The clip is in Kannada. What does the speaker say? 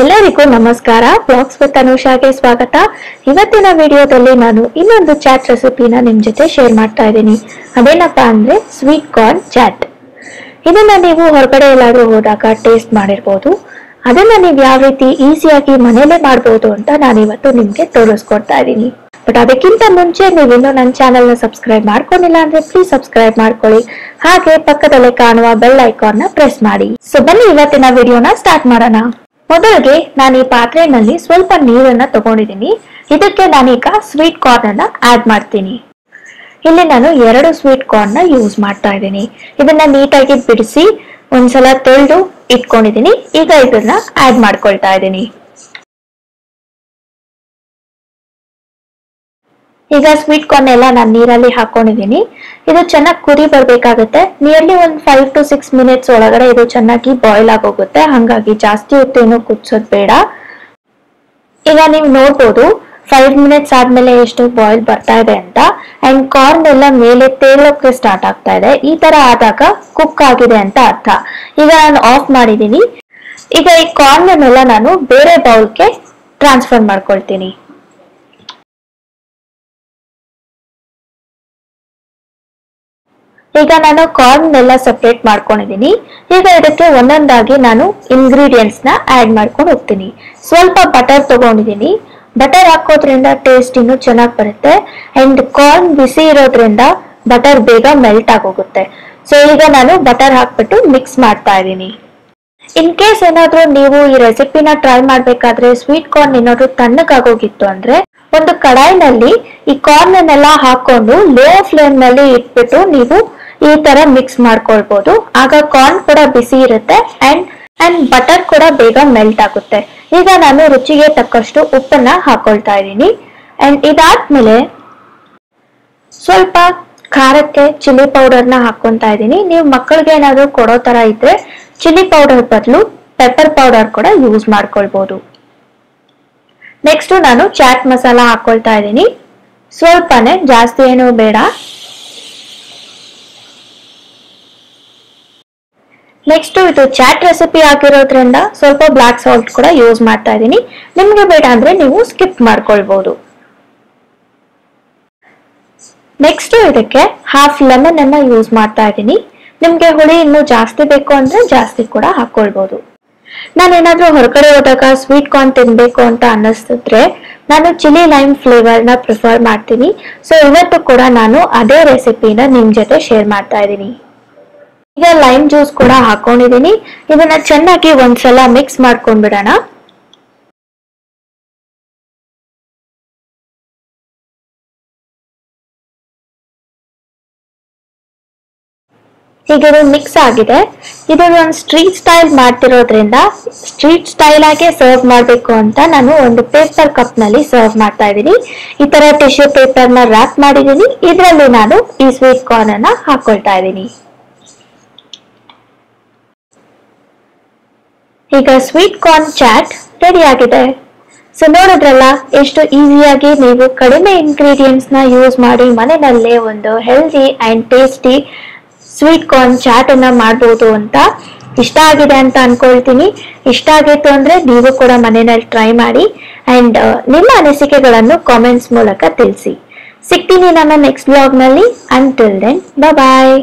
ಎಲ್ಲರಿಗೂ ನಮಸ್ಕಾರ. ಬ್ಲಾಗ್ಸ್ ವಿತ್ ಅನುಷಾಗೆ ಸ್ವಾಗತ. ಇವತ್ತಿನ ವಿಡಿಯೋದಲ್ಲಿ ನಾನು ಇನ್ನೊಂದು ಚಾಟ್ ರೆಸಿಪಿನ ನಿಮ್ ಜೊತೆ ಶೇರ್ ಮಾಡ್ತಾ ಇದ್ದೀನಿ. ಅದೇನಪ್ಪ ಅಂದ್ರೆ ಸ್ವೀಟ್ ಕಾರ್ನ್ ಚಾಟ್ ಇದನ್ನ ನೀವು ಹೊರಗಡೆ ಎಲ್ಲಾದ್ರೂ ಹೋದಾಗ ಟೇಸ್ಟ್ ಮಾಡಿರ್ಬೋದು. ಅದನ್ನ ನೀವು ಯಾವ ರೀತಿ ಈಸಿಯಾಗಿ ಮನೇಲೆ ಮಾಡ್ಬೋದು ಅಂತ ನಾನು ಇವತ್ತು ನಿಮ್ಗೆ ತೋರಿಸ್ಕೊಡ್ತಾ ಇದ್ದೀನಿ. ಬಟ್ ಅದಕ್ಕಿಂತ ಮುಂಚೆ ನೀವು ಇನ್ನೂ ನನ್ನ ಚಾನೆಲ್ನ ಸಬ್ಸ್ಕ್ರೈಬ್ ಮಾಡ್ಕೊಂಡಿಲ್ಲ ಅಂದ್ರೆ ಪ್ಲೀಸ್ ಸಬ್ಸ್ಕ್ರೈಬ್ ಮಾಡ್ಕೊಳ್ಳಿ. ಹಾಗೆ ಪಕ್ಕದಲ್ಲೇ ಕಾಣುವ ಬೆಲ್ನ ಪ್ರೆಸ್ ಮಾಡಿ. ಸೊ ಬನ್ನಿ ಇವತ್ತಿನ ವಿಡಿಯೋನ ಸ್ಟಾರ್ಟ್ ಮಾಡೋಣ. ಮೊದಲಿಗೆ ನಾನು ಈ ಪಾತ್ರೆನಲ್ಲಿ ಸ್ವಲ್ಪ ನೀರನ್ನ ತಗೊಂಡಿದ್ದೀನಿ. ಇದಕ್ಕೆ ನಾನೀಗ ಸ್ವೀಟ್ ಕಾರ್ನ್ ಅನ್ನ ಆಡ್ ಮಾಡ್ತೀನಿ. ಇಲ್ಲಿ ನಾನು ಎರಡು ಸ್ವೀಟ್ ಕಾರ್ನ್ನ ಯೂಸ್ ಮಾಡ್ತಾ ಇದ್ದೀನಿ. ಇದನ್ನ ನೀಟಾಗಿ ಬಿಡಿಸಿ ಒಂದ್ಸಲ ತೊಳೆದು ಇಟ್ಕೊಂಡಿದ್ದೀನಿ. ಈಗ ಇದನ್ನ ಆಡ್ ಮಾಡ್ಕೊಳ್ತಾ ಇದ್ದೀನಿ. ಈಗ ಸ್ವೀಟ್ ಕಾರ್ನ್ ಎಲ್ಲ ನಾನು ನೀರಲ್ಲಿ ಹಾಕೊಂಡಿದ್ದೀನಿ. ಇದು ಚೆನ್ನಾಗಿ ಕುದಿ ಬರಬೇಕಾಗುತ್ತೆ. ನಿಯರ್ಲಿ ಒಂದು ಫೈವ್ ಟು ಸಿಕ್ಸ್ ಮಿನಿಟ್ಸ್ ಒಳಗಡೆ ಇದು ಚೆನ್ನಾಗಿ ಬಾಯ್ಲ್ ಆಗೋಗುತ್ತೆ. ಹಾಗಾಗಿ ಜಾಸ್ತಿ ಹೊತ್ತೇನು ಕುದಿಸೋದು ಬೇಡ. ಈಗ ನೀವು ನೋಡ್ಬೋದು ಫೈವ್ ಮಿನಿಟ್ಸ್ ಆದ್ಮೇಲೆ ಎಷ್ಟು ಬಾಯ್ಲ್ ಬರ್ತಾ ಇದೆ ಅಂತ. ಅಂಡ್ ಕಾರ್ನ್ ಎಲ್ಲ ಮೇಲೆ ತೇಲೋಕೆ ಸ್ಟಾರ್ಟ್ ಆಗ್ತಾ ಇದೆ. ಈ ತರ ಆದಾಗ ಕುಕ್ ಆಗಿದೆ ಅಂತ ಅರ್ಥ. ಈಗ ನಾನು ಆಫ್ ಮಾಡಿದ್ದೀನಿ ಈಗ ಈ ಕಾರ್ನ್ ಎಲ್ಲ ನಾನು ಬೇರೆ ಬೌಲ್ಗೆ ಟ್ರಾನ್ಸ್ಫರ್ ಮಾಡ್ಕೊಳ್ತೀನಿ. ಈಗ ನಾನು ಕಾರ್ನ್ ಎಲ್ಲ ಸಪ್ರೇಟ್ ಮಾಡ್ಕೊಂಡಿದ್ದೀನಿ ಈಗ ಇದಕ್ಕೆ ಒಂದೊಂದಾಗಿ ನಾನು ಇಂಗ್ರೀಡಿಯೆಂಟ್ಸ್ನ ಆಡ್ ಮಾಡ್ಕೊಂಡು ಹೋಗ್ತೀನಿ. ಸ್ವಲ್ಪ ಬಟರ್ ತಗೊಂಡಿದ್ದೀನಿ ಬಟರ್ ಹಾಕೋದ್ರಿಂದ ಟೇಸ್ಟ್ ಇನ್ನೂ ಚೆನ್ನಾಗಿ ಬರುತ್ತೆ. ಅಂಡ್ ಕಾರ್ನ್ ಬಿಸಿ ಇರೋದ್ರಿಂದ ಬಟರ್ ಬೇಗ ಮೆಲ್ಟ್ ಆಗೋಗುತ್ತೆ. ಸೊ ಈಗ ನಾನು ಬಟರ್ ಹಾಕ್ಬಿಟ್ಟು ಮಿಕ್ಸ್ ಮಾಡ್ತಾ ಇದ್ದೀನಿ ಇನ್ ಕೇಸ್ ಏನಾದರೂ ನೀವು ಈ ರೆಸಿಪಿನ ಟ್ರೈ ಮಾಡಬೇಕಾದ್ರೆ ಸ್ವೀಟ್ ಕಾರ್ನ್ ಏನಾದರೂ ತಣ್ಣಗಾಗೋಗಿತ್ತು ಅಂದ್ರೆ ಒಂದು ಕಡಾಯಿನಲ್ಲಿ ಈ ಕಾರ್ನ್ ಅನ್ನೆಲ್ಲ ಹಾಕೊಂಡು ಲೋ ಫ್ಲೇಮ್ನಲ್ಲಿ ಇಟ್ಬಿಟ್ಟು ನೀವು ಈ ತರ ಮಿಕ್ಸ್ ಮಾಡ್ಕೊಳ್ಬಹುದು ಆಗ ಕಾರ್ನ್ ಕೂಡ ಬಿಸಿ ಇರುತ್ತೆ ಅಂಡ್ ಅಂಡ್ ಬಟರ್ ಕೂಡ ಬೇಗ ಮೆಲ್ಟ್ ಆಗುತ್ತೆ. ಈಗ ನಾನು ರುಚಿಗೆ ತಕ್ಕಷ್ಟು ಉಪ್ಪನ್ನ ಹಾಕೊಳ್ತಾ ಇದ್ದೀನಿ. ಅಂಡ್ ಇದಾದ್ಮೇಲೆ ಸ್ವಲ್ಪ ಖಾರಕ್ಕೆ ಚಿಲ್ಲಿ ಪೌಡರ್ನ ಹಾಕೊಂತಾ ಇದ್ದೀನಿ. ನೀವು ಮಕ್ಕಳಿಗೆ ಏನಾದ್ರು ಕೊಡೋ ತರ ಇದ್ರೆ ಚಿಲ್ಲಿ ಪೌಡರ್ ಬದಲು ಪೆಪ್ಪರ್ ಪೌಡರ್ ಕೂಡ ಯೂಸ್ ಮಾಡ್ಕೊಳ್ಬಹುದು ನೆಕ್ಸ್ಟ್ ನಾನು ಚಾಟ್ ಮಸಾಲ ಹಾಕೊಳ್ತಾ ಇದ್ದೀನಿ. ಸ್ವಲ್ಪನೇ ಜಾಸ್ತಿ ಏನು ಬೇಡ. ನೆಕ್ಸ್ಟ್ ಇದು ಚಾಟ್ ರೆಸಿಪಿ ಆಗಿರೋದ್ರಿಂದ ಸ್ವಲ್ಪ ಬ್ಲಾಕ್ ಸಾಲ್ಟ್ ಕೂಡ ಯೂಸ್ ಮಾಡ್ತಾ ಇದ್ದೀನಿ. ನಿಮಗೆ ಬೇಡ ಅಂದ್ರೆ ನೀವು ಸ್ಕಿಪ್ ಮಾಡ್ಕೊಳ್ಬಹುದು ನೆಕ್ಸ್ಟ್ ಇದಕ್ಕೆ ಹಾಫ್ ಲೆಮನ್ ಅನ್ನ ಯೂಸ್ ಮಾಡ್ತಾ ಇದ್ದೀನಿ. ನಿಮ್ಗೆ ಹುಳಿ ಇನ್ನೂ ಜಾಸ್ತಿ ಬೇಕು ಅಂದ್ರೆ ಜಾಸ್ತಿ ಕೂಡ ಹಾಕೊಳ್ಬಹುದು ನಾನೇನಾದ್ರೂ ಹೊರಗಡೆ ಹೋದಾಗ ಸ್ವೀಟ್ ಕಾರ್ನ್ ತಿನ್ಬೇಕು ಅಂತ ಅನ್ನಿಸ್ತಿದ್ರೆ ನಾನು ಚಿಲ್ಲಿ ಲೈಮ್ ಫ್ಲೇವರ್ನ ಪ್ರಿಫರ್ ಮಾಡ್ತೀನಿ. ಸೊ ಇವತ್ತು ಕೂಡ ನಾನು ಅದೇ ರೆಸಿಪಿನ ನಿಮ್ ಜೊತೆ ಶೇರ್ ಮಾಡ್ತಾ ಇದ್ದೀನಿ. ಈಗ ಲೈಮ್ ಜ್ಯೂಸ್ ಕೂಡ ಹಾಕೊಂಡಿದ್ದೀನಿ ಇದನ್ನ ಚೆನ್ನಾಗಿ ಒಂದ್ಸಲ ಮಿಕ್ಸ್ ಮಾಡ್ಕೊಂಡ್ಬಿಡೋಣ. ಈಗ ಇದು ಮಿಕ್ಸ್ ಆಗಿದೆ. ಇದು ಒಂದು ಸ್ಟ್ರೀಟ್ ಸ್ಟೈಲ್ ಮಾಡ್ತಿರೋದ್ರಿಂದ ಸ್ಟ್ರೀಟ್ ಸ್ಟೈಲ್ ಆಗಿ ಸರ್ವ್ ಮಾಡಬೇಕು ಅಂತ ನಾನು ಒಂದು ಪೇಪರ್ ಕಪ್ನಲ್ಲಿ ಸರ್ವ್ ಮಾಡ್ತಾ ಇದ್ದೀನಿ. ಈ ತರ ಟಿಶ್ಯೂ ಪೇಪರ್ನ ರ್ಯಾಪ್ ಮಾಡಿದ್ದೀನಿ. ಇದರಲ್ಲಿ ನಾನು ಈ ಸ್ವೀಟ್ ಕಾರ್ನ್ ಅನ್ನ ಹಾಕೊಳ್ತಾ ಇದ್ದೀನಿ. ಈಗ ಸ್ವೀಟ್ ಕಾರ್ನ್ ಚಾಟ್ ರೆಡಿ ಆಗಿದೆ ಸೊ ನೋಡಿದ್ರಲ್ಲ, ಎಷ್ಟು ಈಸಿಯಾಗಿ ನೀವು ಕಡಿಮೆ ಇಂಗ್ರೀಡಿಯೆಂಟ್ಸ್ನ ಯೂಸ್ ಮಾಡಿ ಮನೆಯಲ್ಲೇ ಒಂದು healthy and tasty sweet corn chaat ಅನ್ನ ಮಾಡಬಹುದು ಅಂತ ಇಷ್ಟ ಆಗಿದೆ ಅಂತ ಅನ್ಕೊಳ್ತೀನಿ. ಇಷ್ಟ ಆಗಿತ್ತು ಅಂದ್ರೆ ನೀವು ಕೂಡ ಮನೆಯಲ್ಲಿ ಟ್ರೈ ಮಾಡಿ ಅಂಡ್ ನಿಮ್ಮ ಅನಿಸಿಕೆಗಳನ್ನು ಕಾಮೆಂಟ್ಸ್ ಮೂಲಕ ತಿಳಿಸಿ. ಸಿಗ್ತೀನಿ ನಮ್ಮ ನೆಕ್ಸ್ಟ್ ಬ್ಲಾಗ್ನಲ್ಲಿ. Until then bye